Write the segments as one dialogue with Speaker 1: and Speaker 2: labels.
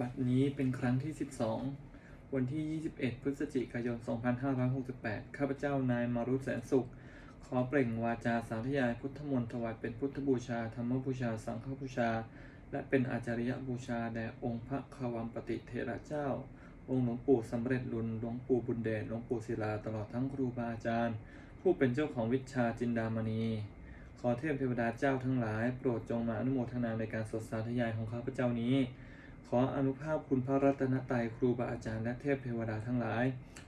Speaker 1: บัดนี้เป็นครั้งที่ 12 วันที่ 21 พฤศจิกายน 2568 ข้าพเจ้านายมารุแสนสุข ขอเปล่งวาจาสาธยายพุทธมนต์ถวายเป็นพุทธบูชา ธรรมบูชา สังฆบูชา และเป็นอาจาริยบูชาแด่องค์พระควัมปติเถระเจ้า องค์หลวงปู่สำเร็จลุนหลวงปู่บุญเดชหลวงปู่ศิลาตลอดทั้งครูบาอาจารย์ ผู้เป็นเจ้าของวิชาจินดามณีขอเทพเทวดาเจ้าทั้งหลาย โปรดจงมาอนุโมทนาในการสดสาธยายของข้าพเจ้านี้ ขออนุภาพคุณพระรัตนตรัยครูบาอาจารย์และเทพเทวดาทั้งหลาย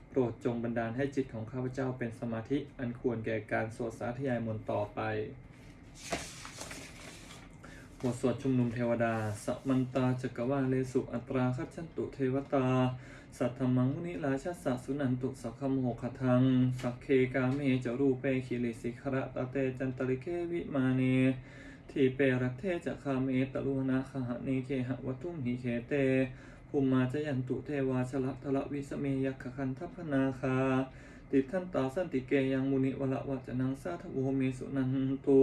Speaker 1: โปรดจงบันดาลให้จิตของข้าพเจ้าเป็นสมาธิอันควรแก่การสวดสาธยายมนต์ต่อไปบทสวดชุมนุมเทวดา สัมมันตาจักรวาเลสุอัตราคัจฉันตุเทวตา สัทธมังมุนิราชสสะสุนันตุสักขมโหคทัง สักเคกาเมจรูเปคิริสิขระตะเตจันตริเควิมาเน ทีเปรัตเทจะคาเมตะลุนาคหะเนเคหะวัตุมหิเคเตภูมิมาจะยันตุเทวาชละทละวิสเมยักขคันทัพนาคา ติทันตาสันติเกยังมุนิวละวัจนังสาทโวเมสุนันตุ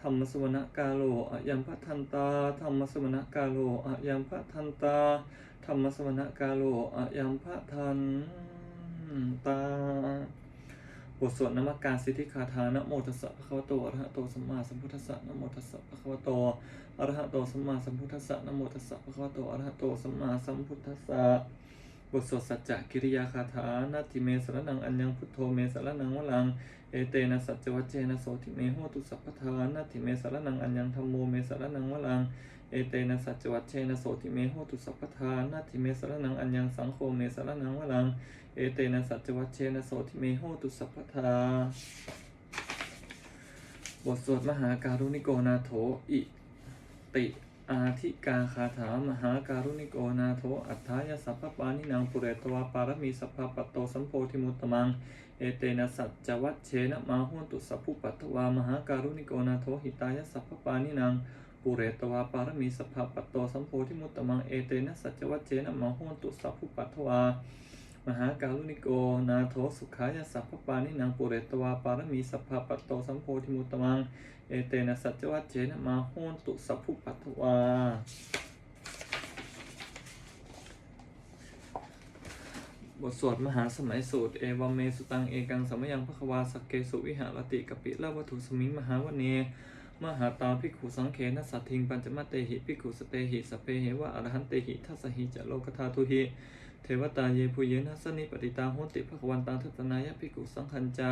Speaker 1: ธรรมสวนกาโลอะยัมพะทันตาธรรมสวนกาโลอะยัมพะทันตาธรรมสวนกาโลอะยัมพะทันตา บทสวดนมักการสิทธิคาถานะโมตัสสะภะคะวะโตอะระหะโตสัมมาสัมพุทธัสสะนะโมตัสสะภะคะวะโตอะระหะโตสัมมาสัมพุทธัสสะนะโมตัสสะภะคะวะโตอะระหะโตสัมมาสัมพุทธัสสะบทสวดสัจจกิริยาคาถานาทิเมสรนังอัญญังพุทโธเมสรนังวลังเอเตนะสัจจวัจเจนะโสติเมโหตุสัพพทานาทิเมสรนังอัญญังธัมโมเมสรนังวลังเอเตนะสัจจวัจเจนะโสติเมโหตุสัพพทานาทิเมสรนังอัญญังสังโฆเมสรนังวลัง เอเตนะสัจวัชเชนะโสทิเมโหตุสัพพทา บทสวดมหาการุณิโกนาโถอิติอาธิกาคาถามหาการุณิโกนาโถอัฏฐายสัพพปานินางปุเรตวาปารมีสัพพปัตโตสัมโพธิมุตตมัง เอเตนะสัจจวัชเชนะมาโหตุสัพพุปัตวามหาการุณิโกนาโถหิตายสัพพปานินางปุเรตวาปารมีสัพพปัตโตสัมโพธิมุตตมัง เอเตนะสัจจวัชเชนะมาโหตุสัพพุปัตวา มหาการุณิโก นาโถสุขายสัพพปานินางปุเรตวาปารมีสัพพปัตโตสัมโพธิมุตมัง เอเตนะสัจจวัจเจนะมาโหนตุสัพพุปัตวาบทสวดมหาสมัยสูตร เอวมเมสุตังเอกังสมยังพระควาสักเกสุวิหารติกปิละวัตถุสมิงมหาวเน มหาตาภิกขุสังเขนัสสัททิงปัญจมเตหิภิกขุสเตหิสเพเหวะอรหันเตหิทัสหิจะโลกธาทุหิ ทวตาเยภูเยนะสนิปติตาโหติภควันตังทัตนายภิกขุสังคัญจา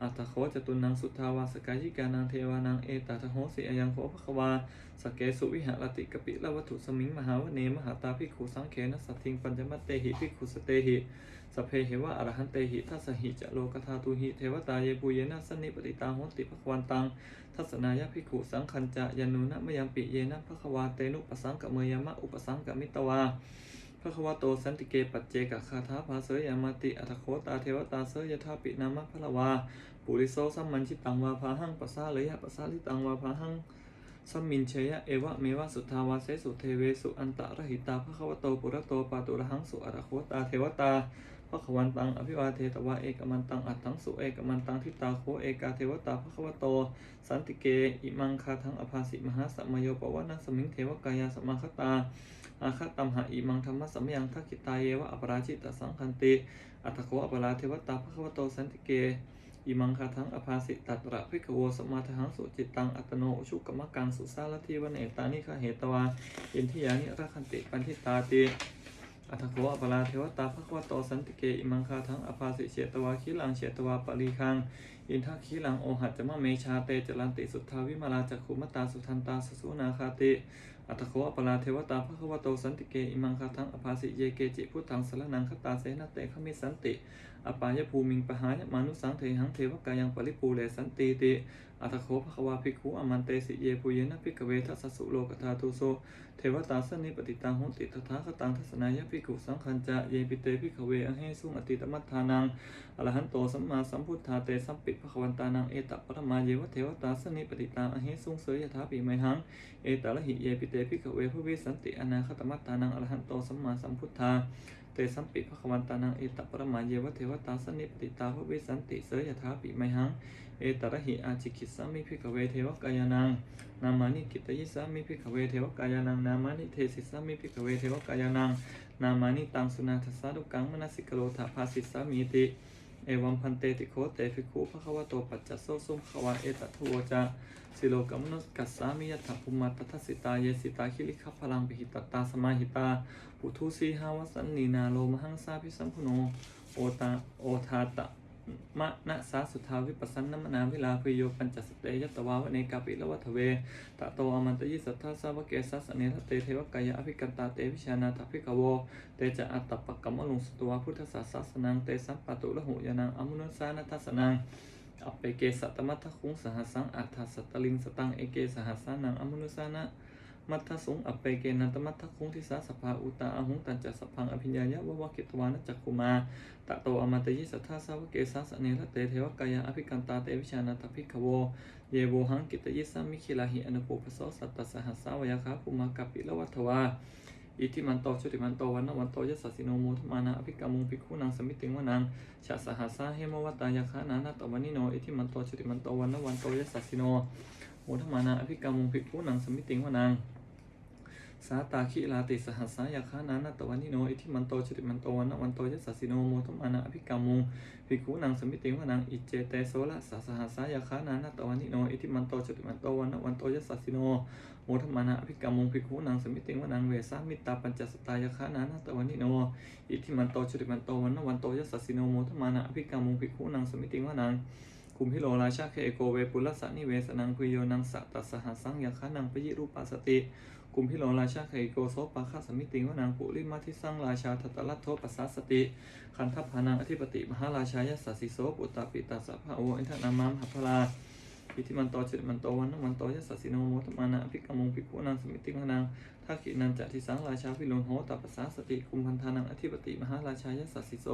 Speaker 1: อัตโขจตุนังสุทธาวาสกายิกานังเทวานังเอตตะโหสิอยังโขภควาสเกสุวิหารติกปิละวัตถุสมิงมหาวเนมหาตาภิกขุสังเขนัสสัททิงปัญจมเตหิภิกขุสเตหิสเพเหวะอรหันเตหิทัสหิจะโลกธาตุหิเทวตาเยภูเยนะสนิปติตาโหติภควันตังทัศนายภิกขุสังคัญจะยานุนะมยังปิเยนะภควาเตนุปสังกะเมยามะอุปสังกะมิตวา พระควโตสันติเกปัจเจกคาถาภาเสยยามาติอัตโคตาเทวตาเสยยธาปินามะพะละวาปุริโสสัมมันชิตังวาภาหังปัสสาเลยะปัสสาลิตังวาภาหังสัมมินเชยะเอวะเมวะสุทธาวาเสสุเทเวสุอันตะระหิตาพระควโตปุระโตปาตุระหังสุอัตโคตาเทวตาพระขวันตังอภิวาเทตวาเอกมันตังอัตถังสุเอกมันตังทิตาโคเอกาเทวตาพระควโต สันติเกอิมังคาทังอภาสิมหาสัมมโยปวะนัสมิงเทวกายาสมาคตา อาคตัมหะอิมังธรรมะสัมยังทักขิตาเยวะอปราชิตสังคันติ อัตโคอปราเทวตาภควโตสันติเกอิมังคาทังอภาสิตัตระภิกโวสมมาทหังสุจิตตังอัตโนชุกกมะกังสุสาลทีวันเอตานิคาเหตวาอินทิยานิรักันติปันทิตาติอัตโคอปราเทวตาภควโตสันติเกอิมังคาทังอภาสิเฉตวาคิลังเฉตวาปริคังอินทักขีลังโอหัจจมะเมชาเตจรันติสุทธาวิมาลาจักขุมตาสุทันตาสสุนาคาติ อัตโคอปลาเทวตาพระควโตสันติเก อิมังคาทังอภาสิเยเกจิพุทธังสรนังคตาเสนาเตขมิสันติ อปายภูมิงปหายมานุสังเทหังเทวกายังปริปูเรสันติติอัตโคภควาภิกขุอมันเตสิเยภูเยนะภิกขเวทัสสุโลกธาตุโสเทวตาสนิปติตังหุติตถาคตังทัศนายภิกขุสังคัญจะเยปิเตภิกขเวอเหสุงอติตมัฏฐานังอรหันโตสัมมาสัมพุทธาเตสัมปิภควันตานังเอตปรมาเยวะเทวตาสนิปติตังอเหสุงเสยยถาปิไมหังเอตละหิเยปิเตภิกขเวภเวสันติอนาคตมัตตานังอรหันโตสัมมาสัมพุทธา เตสัมปิภควันตานังเอตปรมาเยวะเทวตาสนิปติตาภเวสันติเสยยถาปิไมหัง เอตระหิอาจิกิสามิพิกเวเทวกายานัง นามานิกิตยิสามิพิกเวเทวกายานัง นามานิเทสิสามิพิกเวเทวกายานัง นามานิตังสุนาทสาดุกังมนสิกโลถาภาสิสามีติ เอวัมพันเตติโคเตฟิคูภควโตปัจจโสสุขวาเอตทัวจา สิโลกัมนุสกัสสามิยัตภูมาตทัสสิตาเยสิตาคิลิขพลังปิหิตตาสมาหิตาปุทุสีหาวสันนีนาโลมหังสาพิสัมพุโนโอตาโอทาตะมะนะสาสุทาวิปัสสันนมนาวิลาภิโยปัญจสเตยตวาวเนกาปิละวัฏเวตะโตอมันตยิสัทธาสาวกเกสัสเนทเตเทวกายะอภิกันตาเตวิชานาถภิกวเตจะอัตตปะกัมมลุงสตวาพุทธศาสสนังเตสัมปะตุละหุยานังอมุนุสานัทัสนัง อัปเปเกสัตมัทธคุงสหัสังอัฏฐสัตตลิงสตังเอเกสหัสานังอมุนุสานะมัทธสงอัปเปเกนันตมัทธคุงทิสาสภาอุตาอหุงตันจัสพังอภิญญายะวะวะกิตวานจักคุมาตะโตอมตยิสัทธาสาวเกสัสเนรเตเทวกายะอภิกันตาเตวิชานาถภิกขโวเยโวหังกิตยิสามิคิลาหิอนุปปโสสัตตสหัสสาวยาคาภูมากัปปิละวัฏวา อิทิมันโตชุติมันโตวันนวันโตยัสสสิโนโมทมานาอภิกามุงภิกขุนังสมิติงวนังชาสหัสสาเฮมวัตตายาคานานาตวันิโนอิทิมันโตชุติมันโตวันนวันโตยัสสสิโนโมทมานาอภิกามุงภิกขุนังสมิติงวนังสาตาคิลาติสหัสสายาคานานาตวันนิโนอิทิมันโตชุติมันโตวันนวันโตยัสสสิโนโมทมานาอภิกามุงภิกขุนังสมิติงวนังอิเจเตโสละสาสหัสสายาคานานาตวันนิโนอิทิมันโตชุติมันโตวันนวันโตยัสสสิโน โมทมานะอภิกรรมงภิกขุนังสมิติงวนังเวสามิตาปัญจสตายคานานาตวันนิโนอิทิมันโตชุติมันโตวันนวันโตยัสสิโนโมทมานะอภิกรรมงภิกขุนังสมิติงวนังคุมพิโลราชาเคโกเวปุลสะนิเวสนังพุยโยนังสัตสหัสังยาคานังปยิรูปาสติกุมพิโลราชาเคโกโสปาคาสมิติงวนังปุริมาทิสังราชาทัตตลัทโทปัสสาสติคันทัพพานังอธิปติมหาราชายัสสิโสปุตตาปิตาสัพพะโออินทนามามหัพพลา อิทิมันโตจิตมันโตวันนมันโตยัสสสิโนโมตมานะอภิกมงภิกขุนังสมิติงวนังทักขินันจะทิสังราชาพิรุณโหตัปปสสาสติคุมพันธานังอธิปติมหาราชายัสสสิโส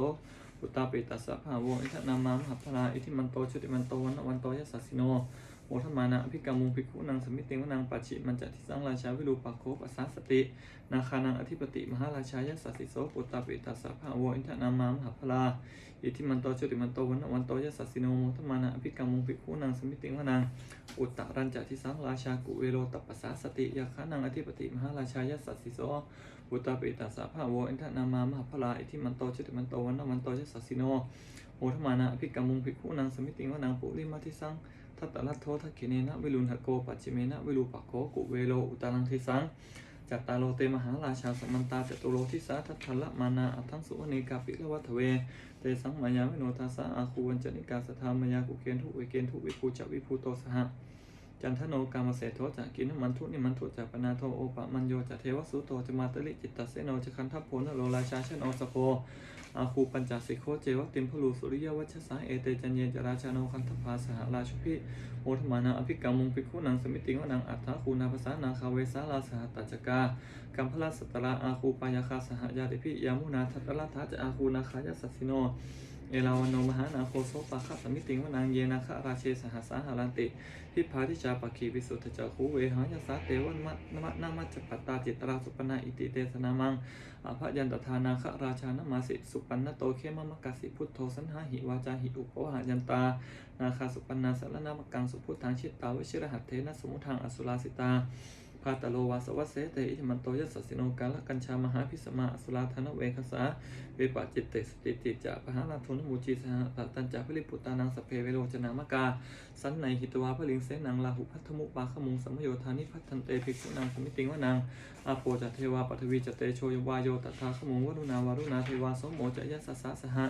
Speaker 1: อุตตาปิตัสสะภาวงอิทนามามหัพพลาอิทิมันโตจิตมันโตวันนวันโตยัสสสิโน โมทมานะอภิกรรมุงภิกขุนังสมิติงวนังปัจฉิมันจะทิสังราชาวิรูปักโคปัสสาสติ นาคานังอธิปติมหาราชายัสสสิโสปุตตาปิตัสสะภาวอินทนามามหัพลาอิทิมันโตจุติมันโตวันนวันโตยัสสสิโนโมทมานะอภิกรรมุงภิกขุนังสมิติงวนังอุตตรัญจทิสังราชากุเวโรตัปปสสาสติยาคานังอธิปติมหาราชายัสสสิโสปุตตาปิตัสสะภาวอินทนามามหาพลาอิทิมันโตจุติมันโตวันนวันโตยัสสสิโนโมทมานะอภิกรรมุงภิกขุนังสมิติวนังปุริมาทิสัง ทัตตลัทโททักขิเนนะวิรุณหโกปัจจิเมนะวิรูปโคกุเวโรอุตตรังทิสังจัตตาโลเตมหาราชาสมันตาจตุโลทิสาทัตถละมานาอัทังสุวเนกาปิละวัฏเว เตสังมายาวิโนทาสาอาคูวันจนิกาสธามายากุเกนทุเวเกนทุวิภูจวิภูโตสหะจันทโนกามเสโทจะกินมันทุนิมันทุจะปนาโทโอปะมันโยจะเทวสุโตจะมาตลิจิตตเสโนจะคันทัพโพนโลราชาชโนสโพ อาคูปัญจสิโคเจวติมพลูสุริยวัชสาเอเตจันเยจราชาโนคันธภาสหราชพิโอธมานาอภิกรรมุงภิกขุนังสมิติงวนังอัฏฐาคูนาภาษานาคาเวสาลาสหตัจกากัมพลาสตระอาคูปายาคาสหญาติพิยามุนาทัตตละทัจอาคูนาคายสัสสิโน เอลาวันโนมหานาโคโสปะคะสมิติงวนางเยนาคะราเชสหสาหารันติทิพาทิจาปคีวิสุทธจักขูเวหายาสาเตวันมะนมะนามัจจปัตตาจิตราสุปนาอิติเตสนามังอภยันตทานาคะราชานมาสิสุปันนโตเคมมะกะสิพุทโธสันหาหิวาจาหิอุปวหายันตา นาคาสุปันนาสารนามกังสุพุทธังชิตตาวชิรหัตเทนะสมุทังอสุราสิตา พาตโลวาสวัสเสเตอิทิมันโตยัสสสิโนกาลกัญชามหาพิสมาสุราธนเวคสาเวปะจิตเตสติติจะปะหาลาทุนมูจีสหตัตัญจาพลิปุตานังสเพเวโรจนามกา สันในหิตวาพลิงเสนังลาหุพัทธมุปาขมุงสัมโยธานิพัฒนเตภิกษุนังสมิติงวนังอาโปจเทวาปทวีจเตโชยวายโยตถาขมุงวรุณาวารุณาเทวาสมโมจยัสสะสหะ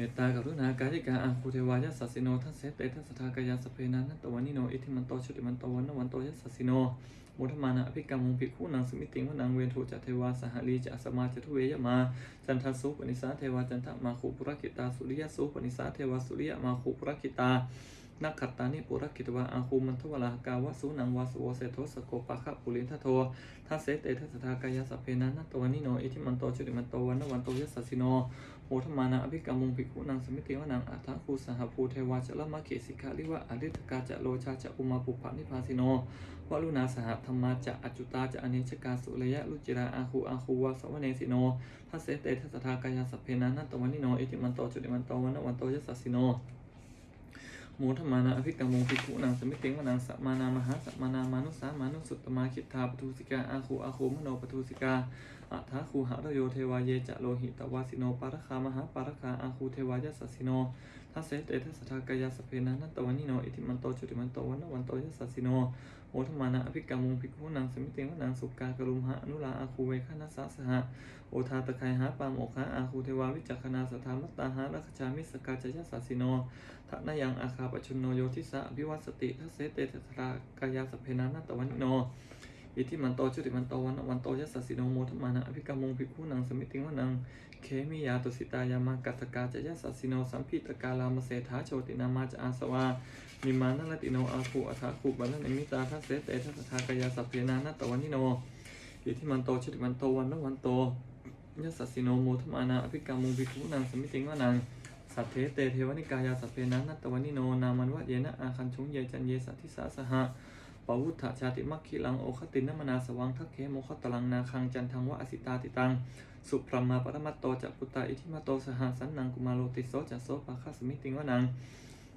Speaker 1: เอตตากรุณากายิกาอังคูเทวายสสสิโนทัสเสเตทัสสทากายาสเพนันนัตวันนิโนอิทิมันโตชุติมันโตวันนวันโตยัสสสิโนมุทมานะอภิกรรมุงภิกขุนังสมิติงวนังเวนทุจเทวาสหลีจะสมาจทุเวยมา จันทสุปนิสาเทวาจันทมาคุปุรกิตาสุริยสุปนิสาเทวาสุริยมาคุปุรกิตา นักขัตตานิปุรกิตวาอาคูมันทวลากาวะสุนังวาสโวเสโทสโกปะคะปุรินทโททัสเสเตทัสสทากายาสพเพนะนัตตวันิโนอิทิมันโตจุติมันโตวันนวันโตยัสสสิโนโหธมานาอภิกรรมุงภิกขุนางสมิติวนังอัฏฐคูสหภูเทวาจะละมะเกสิกาลิวะอริทกาจะโลชาจะอุมาปุปะนิพาสิโนวลุนาสหธรรมาจะอจจุตาจะอเนชกาสุระยะลุจิราอาคูอาคูวาสวเนสิโนทัสเสเตทัสสทากายาสพเพนะนัตตวันิโนอิทิมันโตจุติมันโตวันนวันโตยัสสสิโน โมธมานาอภิกรรมงภิกขุนางสมิติงวนังสัมมานามหาสัมมานามานุสามานุสุตตมาคิทาปทุสิกาอาคูอาคูมโนปทุสิกาอัฏฐาคูหะระโยเทวาเยจะโลหิตวาสิโนปารคามหาปารคาอาคูเทวายสัสสิโนทัสเสเตทัสทากายาสเพนะนัตตวันิโนอิทิมันโตจุติมันโตวันวันโตยัสสสิโน โมธมานาอภิกรรมงภิกขุนางสมิติงวนังสุกากรุมหะอนุลาอาคูเวคานาสาสหะโอทาตะไคหาปามโอคะอาคูเทวาวิจักขณาสถามัตตาหารัคชามิสกาจยัสสสิโนทนายังอาคาปชุนโนโยทิสะอภิวัตสติทัสเสเตทัสรากายาสเพนานัตตวันโนอิทิมันโตจุติมันโตวันวันโตยัสสสิโนโมทมานะอภิกรรมงภิกขุนังสมิติงวนังเคมิยาตุสิตายามากัสกาจะยัสสสิโนสัมพิตกาลามเสถาโชตินามาจะอาสวา นิมานนติโนอาคูอัฏฐาคูบัลลนิมิตาทัสเสเตทัสทากายาสัพเพนานัตตวันนิโนอิทิมันโตจุติมันโตวันวันโตยัสสิโนโมทมานะอภิกรรมงภิกขุนังสมิติงวนังสัพเพเตเทวนิกายาสัพเพนะนัตตวันิโนนามันวะเยนะอาคันชงเยจันเยสัทธิสาสหะปวุฒชชาติมัคคิลังโอคตินนมนาสวังทักเคโมคตลังนาคังจันทังวะอสิตาติตัง สุปรมาปรมัตโตจักปุตตาอิทิมาโตสหสันนังกุมาโลติโสจัสโสปะคัสมิติงวนัง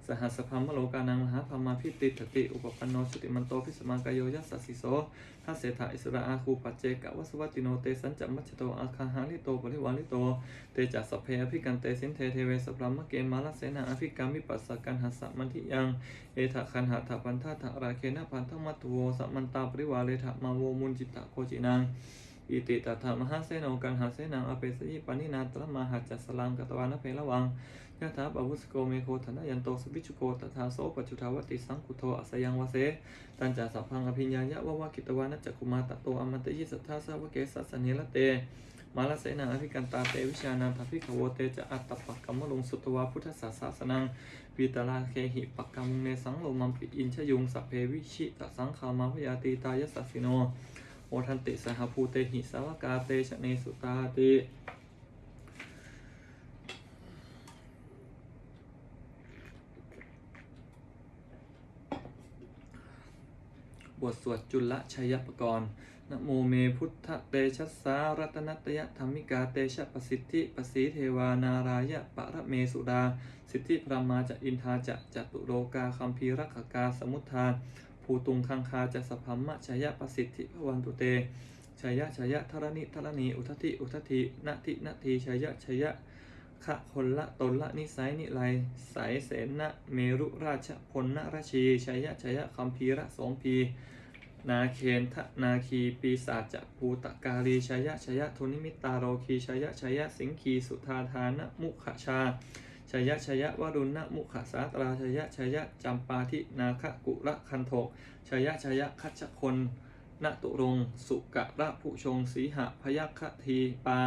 Speaker 1: สหัสพัมมโลกานังมหาพมาพิติถติอุปปันโนสติมันโตพิสมากายโยยัสสสิโสทัสเสถาอิสระอาคูปัจเจกวัสวัติโนเตสันจัมมัชโตอาคาหาลิโตปริวาลิโตเตจัสสพเพอภิกันเตสินเทเทเวสพรามะเกมาลเสนาอภิกามิปัสสกันหัสสะมันทิยังเอทะคันหะถะพันธะถะราเคนะพันธมัตตุโวสัมมันตาปริวาเลทะมาโวมุนจิตตะโคจินังอิติตถมหาเสนโนกันหาเสนังอเปสยิปานินาตระมาหัจจัสลังกตวานเพลวัง ยะถาปวุสโกเมโคธนยันโตสวิชุโกตถาโสปัจจุทาวติสังคุโทอสยังวเสตัญจาสัพพังอภิญญายะวะวะกิตวานัจจคุมาตะโตอมันตยิสัทธาสาวะเกสัสเนละเตมาลเสนาอภิกันตาเตวิชานันทภิกขโวเตจะอัตตปักกัมมลงสุตวาพุทธศาสสนังวีตลาเคหิปักกัมมุงเนสังโลมัมปิอินชยุงสัพเพวิชิตสังขามาพยาตีตายสัสสิโนโอทันติสหภูเตหิสาวกาเตชะเนสุตาติ บทสวดจุลชัยปกรณ์นะโมเมพุทธเตชัสสารัตนัตยธรรมิกาเตชะปสิทธิปสีเทวานารายะปะระเมสุดา สิทธิพระมาจะอินทาจะจตุโรกาคัมภีรักกาสมุทธาภูตุงคังคาจะสพัมมะชยะปสิทธิพวันตุเตชยะชยะธรณิธรณีอุทธิอุทธินาทินาทีชยะชยะ ขะคนละตนละนิสัยนิไลสายเสนะเมรุราชพลนราชีชัยะชัยะคัมภีระสองพี นาเคนทะนาคีปีศาจจะภูตกาลีชัยะชัยะโทนิมิตาโรคีชัยะชัยะสิงคีสุธาธานะมุขชาชยะชยะวรุณนะมุขสาตราชยะชยะจำปาทินาคกุระคันโทกชยะชยะคัชคนนตุรง สุกะระผู้ชงสีหะพยัคฆทีปา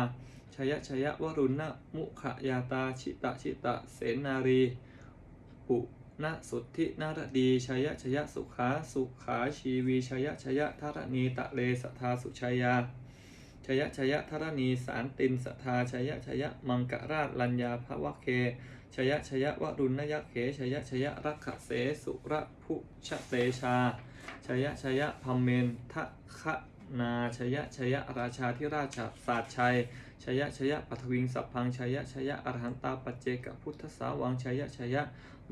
Speaker 1: ชยชยวรุณนะมุขยาตาชิตะชิตะเสนารี ปุณสุทธินารดีชยชยสุขาสุขาชีวีชยชยธรณีตะเลสทธาสุชยาชยชยธรณีสารตินสทธาชยชยมังกราชลัญญาภวะเคชยชยวรุณยะเขชยชยรักขเสสุระพุชเตชาชยชยพัมเมนทะคะนาชยชยราชาธิราชศาสตร์ชัย ชยชยปัทวิงสัพพังชยชยอรหันตาปัจเจกพุทธสาวังชยชย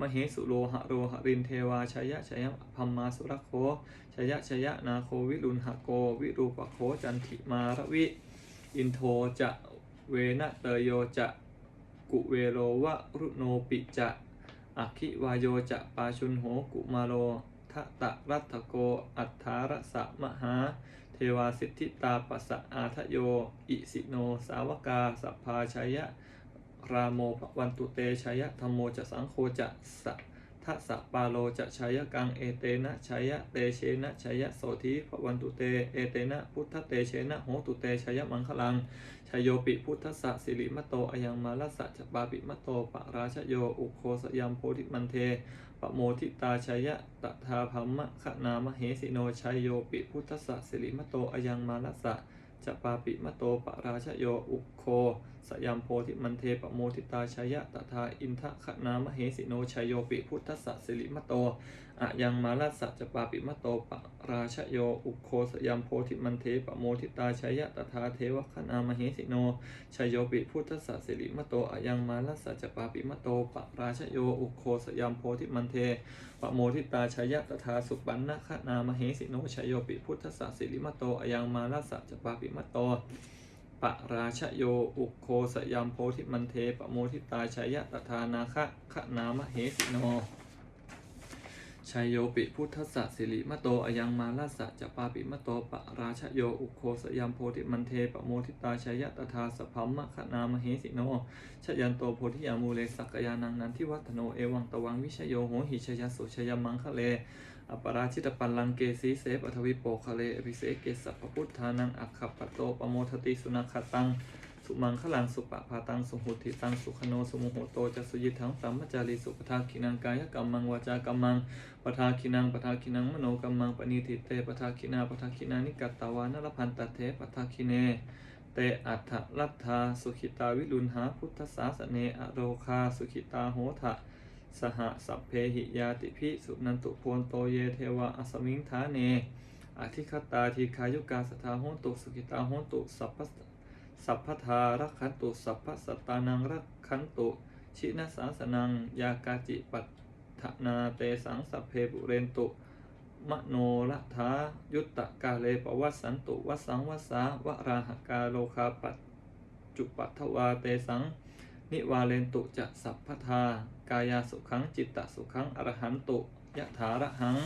Speaker 1: มเหสุโลหะโรหรินเทวาชยชยพัมมาสุรโคชยชยนาโควิรุณหโก วิรูปโคจันทิมารวิ อินโทจะเวนะเตโยจะกุเวโรวะรุโนปิจะอัคิวายโยจะปาชุนโหกุมาโลทะตะรัตโก อัฏฐารสะมหา วาสิทธิตาปัสสะอาทะโย อิสิโน สาวกาสัพพาชัยะ รามโมภวันตุเตชัยะธรรมโมจะสังโฆจะสะทัสะปาโลจะชัยกังเอเตนะชัยะเตเชนะชัยะโสธีพวันตุเตเอเตนะพุทธเตเชนะโหตุเตชัยะมังคลังชยโยปิพุทธสะสิริมโตอยังมาลสะจปาปิมโตปะราชโยอุโคสยามโพธิมันเท ปโมทิตาชัยะตถาภัมมะขนามเหสิโนชัยโยปิพุทธสสะสิริมโตอยังมานัสสะจะปาปิมโตปะราชโยอุโค สยามโพธิมันเทปโมทิตาชัยะตถาอินทขนามเหสิโนชยโยปิพุทธสสะสิริมโตอะยังมาลัสสะจปาปิมโตปะราชโยอุโคสยามโพธิมันเทปโมทิตาชัยะตถาเทวขนามเหสิโนชยโยปิพุทธสสะสิริมโตอะยังมาลัสสะจปาปิมโตปะราชโยอุโคสยามโพธิมันเทปโมทิตาชยะตถาสุปันนะคะนามเหสิโนชยโยปิพุทธสสะสิริมโตอะยังมาลัสสะจปาปิมโต ปะราชโย อุโคสยามโพธิมันเทปโมทิตาชยะตถานาคะคะนามเหสิโนชัยโยปิพุทธสสะสิริมโตอยังมาลัสะจะปาปิมโตปะราชโยอุโคสยามโพธิมันเทปโมทิตาชยะตถาสพัมมะคะนามเหสิโนชยันโตโพธิยามูเลสักยานังนันทิวัฒโนเอวังตวังวิชโยโหหิชยสุชยมังคะเล อปราชิตปัลลังเกสีเสปทวิโปคะเลอภิเสกเกสัพพุทธานังอัคขปโตปโมทติสุนัขตัง สุมังคลังสุปะพาตังสุหุติตังสุขโนสุโมโหโตจะสุยิทังสัมมจารีสุปทาคินังกายกรรมังวาจากรรมังปทาคินังปทาคินังมโนกรรมังปณิทิเตปทาคินาปทาคินานิกัตตาวานรพันตเทปทาคิเนเตอัฏฐลัทธาสุขิตาวิรุณหาพุทธศาสเนอโรคาสุขิตาโหทะ สหสัพเพหิยาติพิสุนันตุโพนโตเยเทวะอสมิงธาเนอธิคตาทีคายุกาสทาโหนตุสุขิตาโหนตุสัพพสัพพทารักขันตุสัพพสัตตานังรักขันตุชินสาสนังยากาจิปัตนาเตสังสัพเพบุเรนตุมโนละทายุตตะกาเลปวัสสันตุวัสสังวัสสาวราหกาโลคาปัจจุปัทวาเตสัง นิวาเลนตุจะสัพพทากายาสุขังจิตตสุขังอรหันตุยะถาระหัง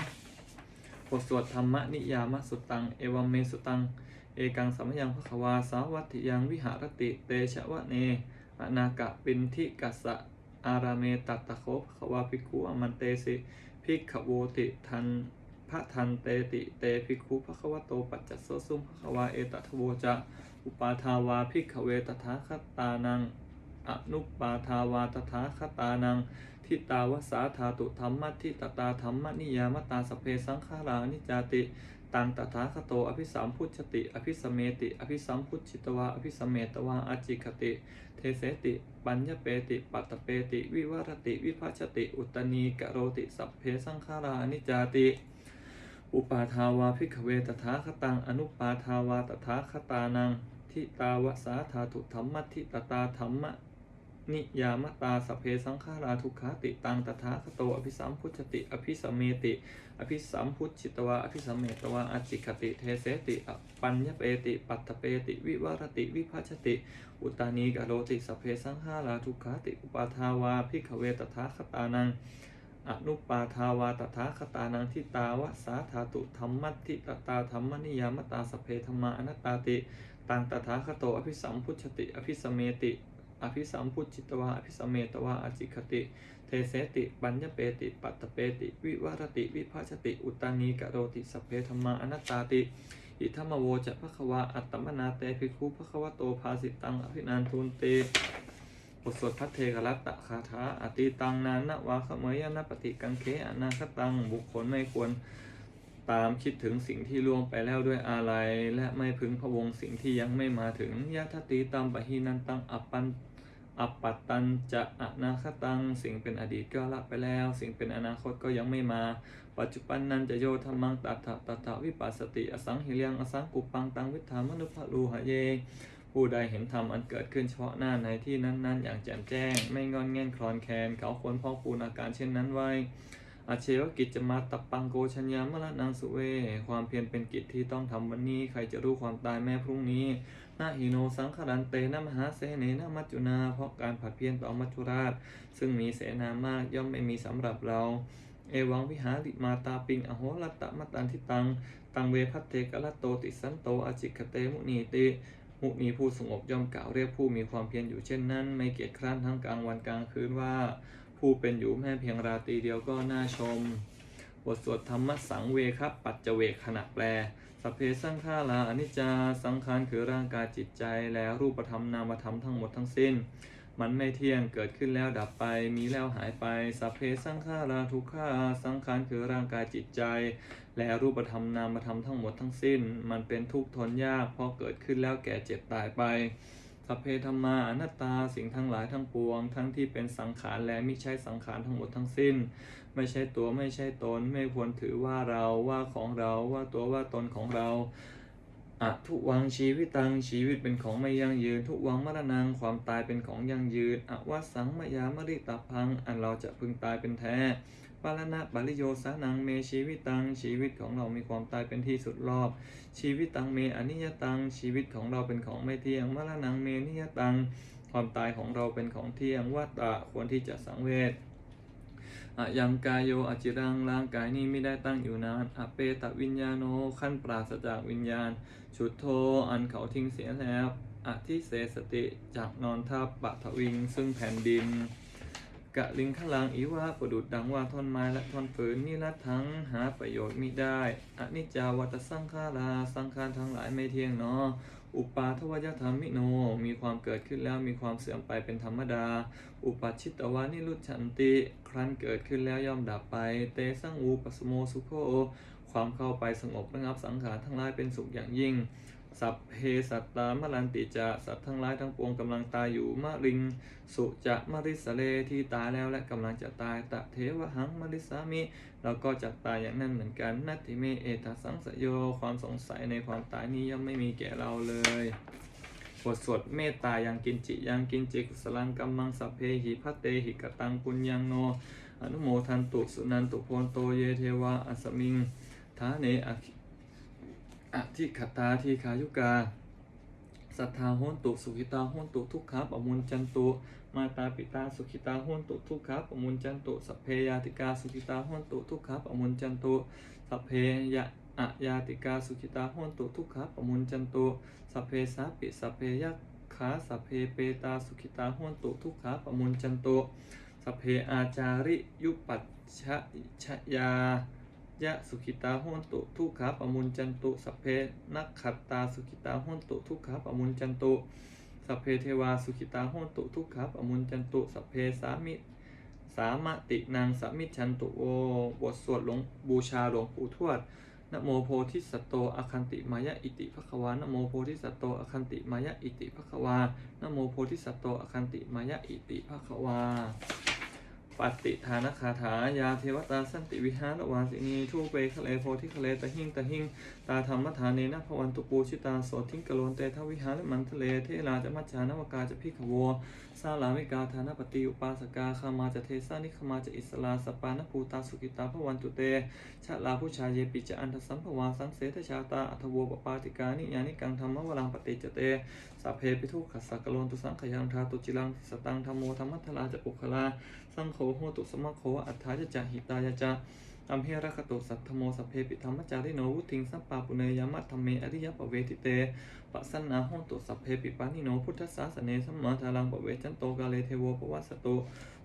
Speaker 1: บทสวดธรรมนิยามสุตัง เอวัมเมสุตัง เอกังสัมยังพระควาสาวัติยังวิหารติเตชะวะเนอนากะปินทิกัสะอาราเมตัตตะโคภควาภิกขุอมันเตสิภิกขโวติทันพระทันเตติเตภิกขุภควโตปัจจโสสุมภควาเอตทโวจะอุปาทาวาภิกขเวตถาคตานัง อนุปาทาวาตถาคตานังทิตาวสาธาตุธรรมะทิตตาธรรมนิยามตาสเพสังขารานิจาติตังตถาคโตอภิสัมพุชติ อภิสเมติ อภิสัมพุชิตวาอภิสเมตวาอาจิคติ เทเสติ ปัญญเปติ ปัตตเปติ วิวรติ วิภัชติ อุตนีกะโรติ สัพเพสังขารานิจาติ อุปาทาวาภิกเวตถาคตัง อนุปาทาวาตถาคตานังทิตาวสาธาตุธรรมะทิตตาธรรมะ นิยามตาสเพสังขาราทุกขาติตังตถาคโตอภิสัมพุชติ อภิสเมติ อภิสัมพุชิตวาอภิสมเมตวาอจิคติเทเสติปัญญเปติ ปัตตเปติ วิวรติวิภัชติ อุตานีกโรติสเพสังขาราทุกขาติอุปาทาวาภิกขเวตถาคตานังอนุปาทาวาตถาคตานังทิตาวะสาธาตุธรรมัตทิตตาธรรมนิยามตาสเพธรรมาอนัตตาติตังตถาคโตอภิสัมพุชติ อภิสเมติ อภิสัมพุจิตวาอภิสมเมตวาอจิคติ เทเสติ ปัญญเปติ ปัตตเปติ วิวรติ วิภาชติ อุตานีกะโรติสพเพธรรมาอนัตตาติ อิทัมมโวจะภควาอัตตมนาเตภิกขุภควะโตภาสิตังอภินันทุนเตบทสวดพัทเทกรัตตะคาถาอติตังนานวาขเมยนปฏิกังเคอนาคตังบุคคลไม่ควรตามคิดถึงสิ่งที่ล่วงไปแล้วด้วยอาลัยและไม่พึงพะวงสิ่งที่ยังไม่มาถึงยะทติตัมปะหินันตังอัปปัน อัปปัตตันจะอนาคตัง สิ่งเป็นอดีตก็ละไปแล้ว สิ่งเป็นอนาคตก็ยังไม่มา ปัจจุบันนั้นจะโยธรรมังตัทธะตัทธะวิปัสสติ อสังหิเลียงอสังกุปังตังวิธามนุภลูหะเย ผู้ใดเห็นธรรมอันเกิดขึ้นเฉพาะหน้าในที่นั้นๆ อย่างแจ่มแจ้ง ไม่งอนแง่นคลอนแคลนเขาควรพอกพูนอาการเช่นนั้นไว้อาเชวกิจจะมาตับปังโกชัญญามละนังสุเว ความเพียรเป็นกิจที่ต้องทำวันนี้ ใครจะรู้ความตายแม้พรุ่งนี้ นาหิโนสังขรันเตนะมหาเสเนนะมัจจุนา เพราะการผัดเพี้ยนต่อมัจจุราช ซึ่งมีเสนามากย่อมไม่มีสำหรับเราเอวังวิหาริมาตาปิงอโหรัตตะมตันทิตัง ตังเวพัตเตกะละโตติสันโตอาจิกเตมุนีติ มุนีผู้สงบย่อมกล่าวเรียกผู้มีความเพียรอยู่เช่นนั้น ไม่เกียจคร้านทั้งกลางวันกลางคืนว่า ผู้เป็นอยู่แม้เพียงราตรีเดียวก็น่าชม บทสวดธรรมสังเวครับปัจเจเวขณะแปล สัพเพสังขาราอนิจจาสังขารคือร่างกายจิตใจและรูปธรรมนามธรรมทั้งหมดทั้งสิ้น มันไม่เที่ยงเกิดขึ้นแล้วดับไปมีแล้วหายไป สัพเพสังขาราทุกขาสังขารคือร่างกายจิตใจ และรูปธรรมนามธรรมทั้งหมดทั้งสิ้น มันเป็นทุกข์ทนยากเพราะเกิดขึ้นแล้วแก่เจ็บตายไปสัพเพธรรมาอนัตตาสิ่งทั้งหลายทั้งปวง ทั้งที่เป็นสังขารและไม่ใช่สังขารทั้งหมดทั้งสิ้น ไม่ใช่ตัวไม่ใช่ตน ไม่ควรถือว่าเราว่าของเราว่าตัวว่าตนของเราอะทุวังชีวิตตังชีวิตเป็นของไม่ยั่งยืน ทุวังมรณงความตายเป็นของยั่งยืนอวัสังมยามริตาพัง อันเราจะพึงตายเป็นแท้ปารณะปริโยสานังเมชีวิตตังชีวิตของเรามีความตายเป็นที่สุดรอบ ชีวิตตังเมอนิยตังชีวิตของเราเป็นของไม่เที่ยงมรณงเมนิยตังความตายของเราเป็นของเที่ยงวัตตะควรที่จะสังเวช อะยังกายโยอจิรังร่างกายนี้ไม่ได้ตั้งอยู่นานอเปตวิญญาโนขั้นปราศจากวิญญาณ ชุดโทอันเขาทิ้งเสียแล้วอธิเสสติจากนอนทับปะทวิง ซึ่งแผ่นดินกะลิงขลังอีว่าประดุดดังว่าท่อนไม้และท่อนฝืนนี่ละทั้งหาประโยชน์มิได้อนิจจาวัตสังขาราสังขารทั้งหลายไม่เที่ยงเนาะ อุปาทวยธรรมิโน มีความเกิดขึ้นแล้วมีความเสื่อมไปเป็นธรรมดา อุปชิตวานิรุชชันติ ครั้นเกิดขึ้นแล้วย่อมดับไป เตสังอูปสโมสุโคความเข้าไปสงบระงับสังขารทั้งหลายเป็นสุขอย่างยิ่ง สัพเพสัตตามลันติจะสัตว์ทั้งหลายทั้งปวงกำลังตายอยู่มะริง สุจะมริสเลที่ตายแล้วและกำลังจะตายตะเทวหังมริสามิ เราก็จะตายอย่างนั้นเหมือนกันนัตติเมเอตสังสยโยความสงสัยในความตายนี้ย่อมไม่มีแก่เราเลยบทสวดเมตตายังกินจิยังกินจิกุสลังกัมมังสัพเพหิพัตเตหิกตังปุญญังโน อนุโมทันตุสุนันตุโพนโตเยเทวาอัสมิงทาเนอ อธิคตาทีขายุกาสัทธาโหนตุสุขิตาโหนตุทุกขาปมุนจันตุมาตาปิตาสุขิตาโหนตุทุกขาปมุนจันตุสัพเพยาติกาสุขิตาโหนตุทุกขาปมุนจันตุสัพเพยะอะยาติกาสุขิตาโหนตุทุกขาปมุนจันตุสัพเพสาปิสัพเพยักขาสัพเพเปตาสุขิตาโหนตุทุกขาปมุนจันตุสัพเพอาจาริยุปัชชะชยา ยะสุขิตาโหนตุทุกขาปมุนจันตุสัพเพนักขัตตาสุขิตาโหนตุทุกขาปมุนจันตุสัพเพเทวาสุขิตาโหนตุทุกขาปมุนจันตุสัพเพสามิสามตินางสามิชันตุโอบทสวดหลวงบูชาหลวงปู่ทวดนโมโพธิสัตโตอคันติมายะอิติภควานโมโพธิสัตโตอคันติมายะอิติภควานโมโพธิสัตโตอคันติมายะอิติภควา ปฏิทานคาถายาเทวตาสันติวิหารวาสินีทูเปคะเลโพธิคะเลตะหิงตะหิงตาธรรมทานเนนะพวันตุปูชิตาโสทิ้งกะโลนเตทวิหารมันทะเลเทลาจะมัจจานวกาจะพิขัว ซาลามิกาธานปฏิอุปาสกาคามาจะเทสานิคมาจะอิสลาสปานภูตาสุกิตาพวันตุเตชะลาผู้ชายเยปิจะอันทสัมภวาสังเสทชาตาอัทโวปปาติกานิยานิกังธรรมวรังปฏิจเตสัพเพปิทุขัสสกโลนตุสังขยังทาตุจิลังสตังธรรมโมธรรมัทลาจะปุคลาสังโฆโหตุสมะโขอัฏฐายจะหิตายจะ อัมเหรคตุสัทธโมสัพเพปิธรรมจาริโนวุทิงสัปปาปุเนยามัตธรรมเมอริยปเวทิเตปัสสนาโหตุสัพเพปิปานิโนพุทธศาสเนสัมมาทารังปเวจันโตกาเลเทโวปวัสตุ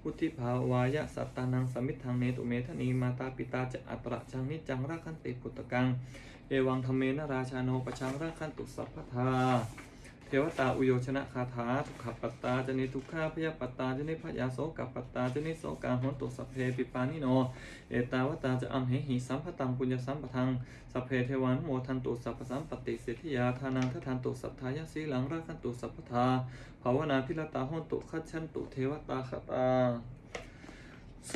Speaker 1: พุทธิภาวายะสัตตานังสมิทังเนตุเมทนีมาตาปิตาจะอัตระจังนิจังราคันติปุตตะกัง เอวังธรรมเมนราชาโนปชังราคันตุสัพพทา เทวตาอุโยชนะคาถาทุกขปัตตาจนิทุกขาพยาปัตตาจนิพยาโสกปัตตาจนิโสกาหนตุสัพเพปิปานิโน เอตาวตาจะอัมเหหิสัมพตังปุญญสัมปทังสัพเพเทวานโมทันตุสัพพสัมปติสิทธิยาทานังททันตุสัทธายาสีหลังราคันตุสัพพทาภาวนาพิรตาหนตุขัดชันตุเทวตาคตา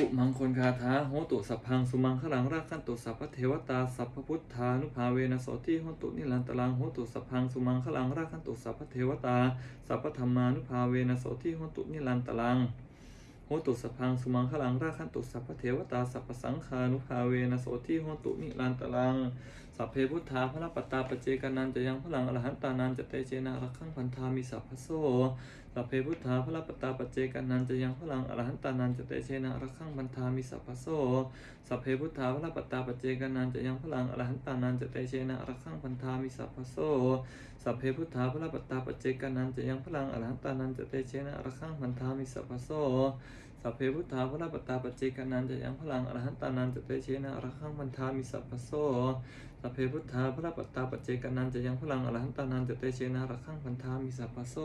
Speaker 1: สุมังคลคาถาโหตุสัพพังสุมังขลังราคันตุสัพพเทวตาสัพพพุทธานุภาเวนะโสติโหตุนิลันตลังโหตุสัพพังสุมังขลังราคันตุสัพพเทวตาสัพพธรรมานุภาเวนะโสติโหตุนิลันตลังโหตุสัพพังสุมังขลังราคันตุสัพพเทวตาสัพพสังฆานุภาเวนะโสติโหตุนิลันตลังสัพเพพุทธาพระปตตาปเจกานันจะยังพลังอรหันตานันจะเตเจนะรักขังพันธามิสัพพโส สัพเพพุทธาพระปตาปเจกันนันจะยังพลังอรหันตานันจะเตเชนะระขังบันทามิสัพพโสสัพเพพุทธาพระปตาปเจกันนันจะยังพลังอรหันตานันจะเตเชนะระขังบันทามิสัพพโสสัพเพพุทธาพระปตาปเจกันนันจะยังพลังอรหันตานันจะเตเชนะระขังบันทามิสัพพโส สัพเพพุทธาพระปัตตาปเจกานันจะยังพลังอรหันตานันจะเตเชนะอรหังมันทามิสัพพโสสัพเพพุทธาพระปัตตาปเจกานันจะยังพลังอรหันตานันจะเตเชนะอรหังมันทามิสัพพโส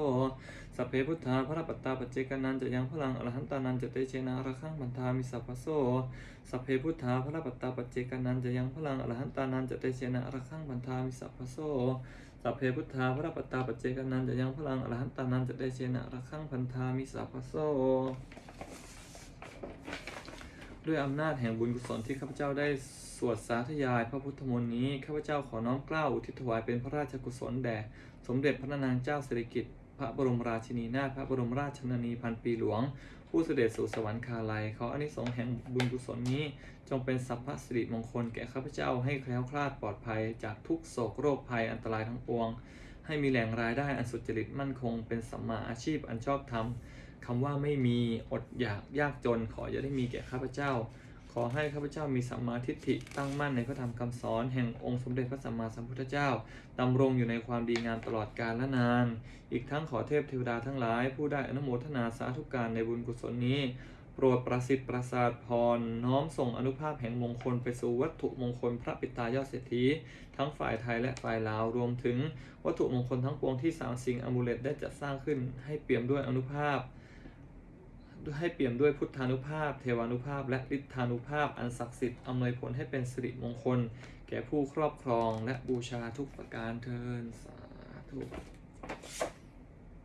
Speaker 1: สัพเพพุทธาพระปัตตาปเจกานันจะยังพลังอรหันตานันจะเตเชนะอรหังมันทามิสัพพโสสัพเพพุทธาพระปัตาปเจกานันจะยังพลังอรหันตานันจะเตเชนะอรหังมันทามิสัพพโสสัพเพพุทธาพระปัตตาปเจกนันจะยังพลังอรหันตานันจะได้เชนะระฆังพันธามิสัพพโส ด้วยอำนาจแห่งบุญกุศลที่ข้าพเจ้าได้สวดสาธยายพระพุทธมนต์นี้ข้าพเจ้าขอน้อมเกล้าอุทิศถวายเป็นพระราชกุศลแด่สมเด็จพระนางเจ้าสิริกิติ์พระบรมราชินีนาถพระบรมราชชนนีพันปีหลวง ผู้เสด็จสู่สวรรคาลัยขออานิสงส์แห่งบุญกุศลนี้ จงเป็นสัพพสิริมงคลแก่ข้าพเจ้าให้แคล้วคลาดปลอดภัยจากทุกโศกโรคภัยอันตรายทั้งปวง ให้มีแหล่งรายได้อันสุจริตมั่นคง เป็นสัมมาอาชีพอันชอบธรรม คำว่าไม่มีอดอยากยากจน ขออย่าได้มีแก่ข้าพเจ้า ขอให้ข้าพเจ้ามีสัมมาทิฏฐิตั้งมั่นในพระธรรมคำสอนแห่งองค์สมเด็จพระสัมมาสัมพุทธเจ้าดำรงอยู่ในความดีงามตลอดกาลและนาน อีกทั้งขอเทพเทวดาทั้งหลาย ผู้ได้อนุโมทนาสาธุการในบุญกุศลนี้โปรดประสิทธิ์ประสาทพร น้อมส่งอนุภาพแห่งมงคลไปสู่วัตถุมงคลพระปิตายอดเศรษฐี ทั้งฝ่ายไทยและฝ่ายลาวรวมถึงวัตถุมงคลทั้งปวงที่สามสิ่งอมูเลตได้จัดสร้างขึ้นให้เปี่ยมด้วยอนุภาพ ให้เปี่ยมด้วยพุทธานุภาพ เทวานุภาพ และฤทธานุภาพ อันศักดิ์สิทธิ์อำนวยผลให้เป็นสิริมงคล แก่ผู้ครอบครองและบูชาทุกประการเทินสาธุ